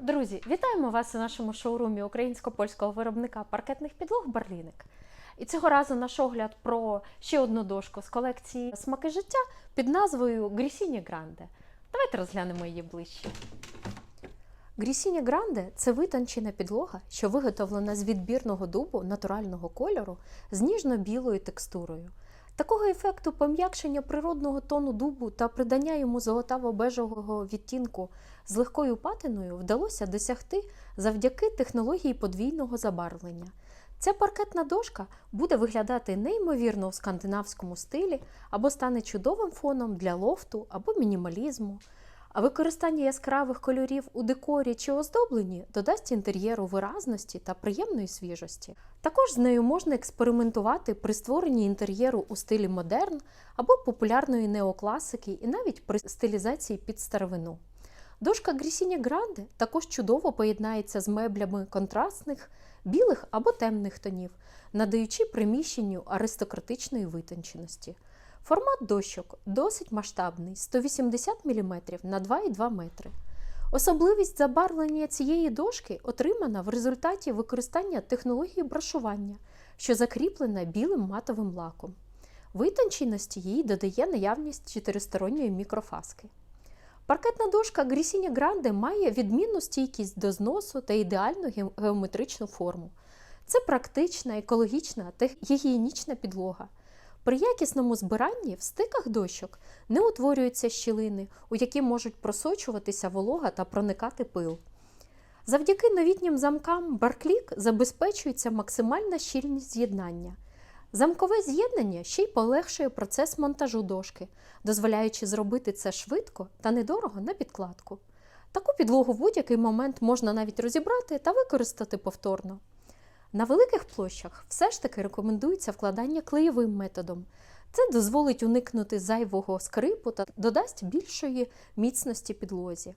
Друзі, вітаємо вас у нашому шоурумі українсько-польського виробника паркетних підлог Барліник. І цього разу наш огляд про ще одну дошку з колекції Смаки життя під назвою Грісіні Гранде. Давайте розглянемо її ближче. Грісіні Гранде це витончена підлога, що виготовлена з відбірного дубу натурального кольору з ніжно-білою текстурою. Такого ефекту пом'якшення природного тону дубу та придання йому золотаво-бежевого відтінку з легкою патиною вдалося досягти завдяки технології подвійного забарвлення. Ця паркетна дошка буде виглядати неймовірно в скандинавському стилі або стане чудовим фоном для лофту або мінімалізму. А використання яскравих кольорів у декорі чи оздобленні додасть інтер'єру виразності та приємної свіжості. Також з нею можна експериментувати при створенні інтер'єру у стилі модерн або популярної неокласики і навіть при стилізації під старовину. Дошка Грісіні Гранде також чудово поєднається з меблями контрастних, білих або темних тонів, надаючи приміщенню аристократичної витонченості. Формат дощок досить масштабний 180 мм на 2,2 метри. Особливість забарвлення цієї дошки отримана в результаті використання технології брашування, що закріплена білим матовим лаком. Витонченості їй додає наявність чотиристоронньої мікрофаски. Паркетна дошка Грісіні Гранде має відмінну стійкість до зносу та ідеальну геометричну форму. Це практична, екологічна та гігієнічна підлога. При якісному збиранні в стиках дощок не утворюються щілини, у які можуть просочуватися волога та проникати пил. Завдяки новітнім замкам Барклік забезпечується максимальна щільність з'єднання. Замкове з'єднання ще й полегшує процес монтажу дошки, дозволяючи зробити це швидко та недорого на підкладку. Таку підлогу в будь-який момент можна навіть розібрати та використати повторно. На великих площах все ж таки рекомендується вкладання клеєвим методом. Це дозволить уникнути зайвого скрипу та додасть більшої міцності підлозі.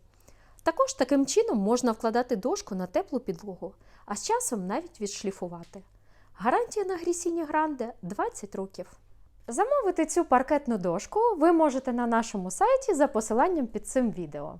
Також таким чином можна вкладати дошку на теплу підлогу, а з часом навіть відшліфувати. Гарантія на Грісіні Гранде 20 років. Замовити цю паркетну дошку ви можете на нашому сайті за посиланням під цим відео.